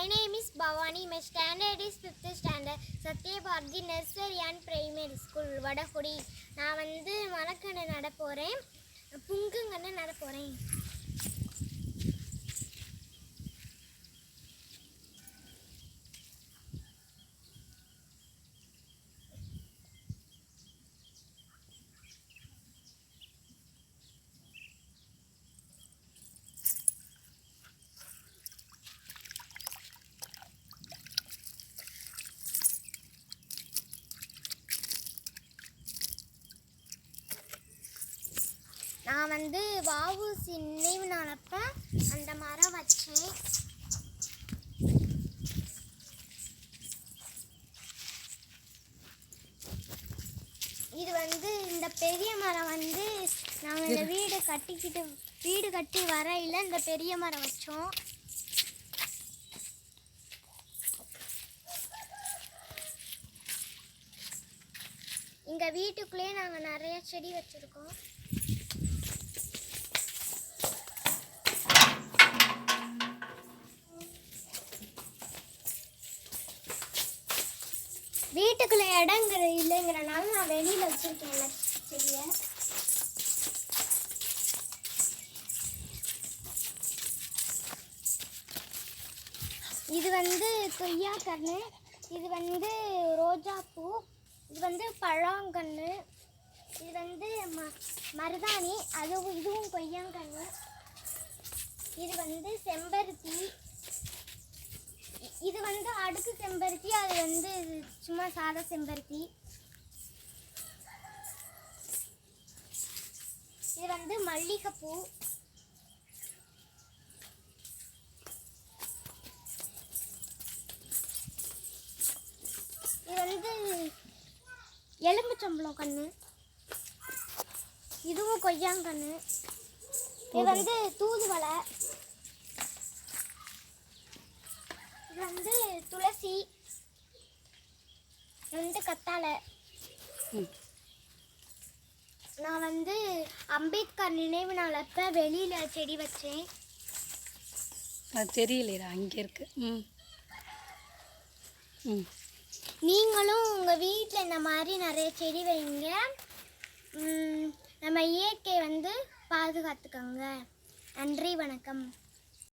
My name is Bhavani. My standard is fifth standard. Sathyabharathi nursery and primary school Vadakudi நான் வந்து மரக்கன்று நட போகிறேன் புங்குங்கன்னு நட போகிறேன் நான் வந்து வாவுசி நினைவு நாளப்ப அந்த மரம் வச்சேன். இது வந்து இந்த பெரிய மரம் வந்து நாங்கள் இந்த வீடு கட்டிக்கிட்டு வீடு கட்டி வரையில இந்த பெரிய மரம் வச்சோம். எங்க வீட்டுக்குள்ளேயே நாங்கள் நிறைய செடி வச்சிருக்கோம். வீட்டுக்குள்ள இடங்கிற இல்லைங்கிறனால நான் வெளியில வச்சிருக்கேன் எல்லா செடியை இது வந்து கொய்யா கன்று இது வந்து ரோஜாப்பூ இது வந்து பழாங்கன்று இது வந்து ம மருதாணி அதுவும் இதுவும் கொய்யாங்கன்று இது வந்து செம்பருத்தி இது வந்து அடுக்கு செம்பருத்தி அது வந்து சும்மா சாதா செம்பருத்தி. இது வந்து மல்லிகைப்பூ. இது வந்து எலும்புச்சம்பளம் கண்ணு. இதுவும் கொய்யாங்கண்ணு. இது வந்து தூதுவளை இது வந்து துளசி வந்து கத்தாழை. நான் வந்து அம்பேத்கர் நினைவு நாள் அப்போ வெளியில் செடி வச்சேன். அது தெரியலையா அங்கே இருக்கு. ம். ம். நீங்களும் உங்கள் வீட்டில் இந்த மாதிரி நிறைய செடி வைங்க. நம்ம இயற்கை வந்து பாதுகாத்துக்கோங்க. நன்றி வணக்கம்.